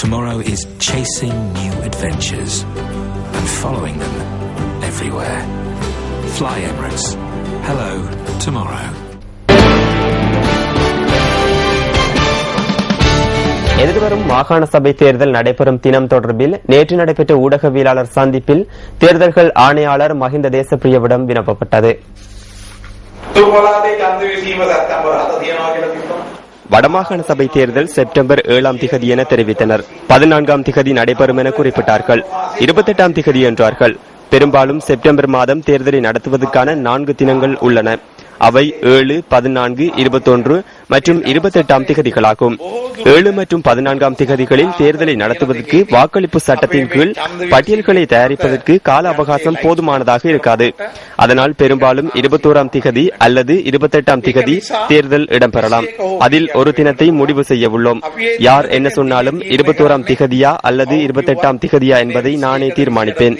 Tomorrow is chasing new adventures and following them everywhere. Fly Emirates. Hello, tomorrow. எதிர்வரும் மாகாண சபை தேர்தல் நடைபெறும் தினம் தொடர்பில் நேற்று நடைபெற்ற ஊடகவியலாளர் சந்திப்பில் தேர்தல்கள் ஆணையாளர் மஹிந்த தேசப்பிரியவிடம் வினப்பப்பட்டது வடமாகாண சபை தேர்தல் செப்டம்பர் ஏழாம் திகதி என தெரிவித்தனர். பதினான்காம் திகதி நடைபெறும் என குறிப்பிட்டார்கள். இருபத்தெட்டாம் திகதி என்றார்கள். பெரும்பாலும் செப்டம்பர் மாதம் தேர்தலை நடத்துவதற்கான நான்கு தினங்கள் உள்ளன. அவை ஏழு பதினான்கு இருபத்தொன்று மற்றும் இருபத்தெட்டாம் திகதிகளாகும். ஏழு மற்றும் பதினான்காம் திகதிகளில் தேர்தலை நடத்துவதற்கு வாக்களிப்பு சட்டத்தின் கீழ் பட்டியல்களை தயாரிப்பதற்கு கால அவகாசம் போதுமானதாக இருக்காது. அதனால் பெரும்பாலும் இருபத்தோராம் திகதி அல்லது இருபத்தெட்டாம் திகதி தேர்தல் இடம்பெறலாம். அதில் ஒரு தினத்தை முடிவு செய்ய உள்ளோம். யார் என்ன சொன்னாலும் இருபத்தோராம் திகதியா அல்லது இருபத்தெட்டாம் திகதியா என்பதை நானே தீர்மானிப்பேன்.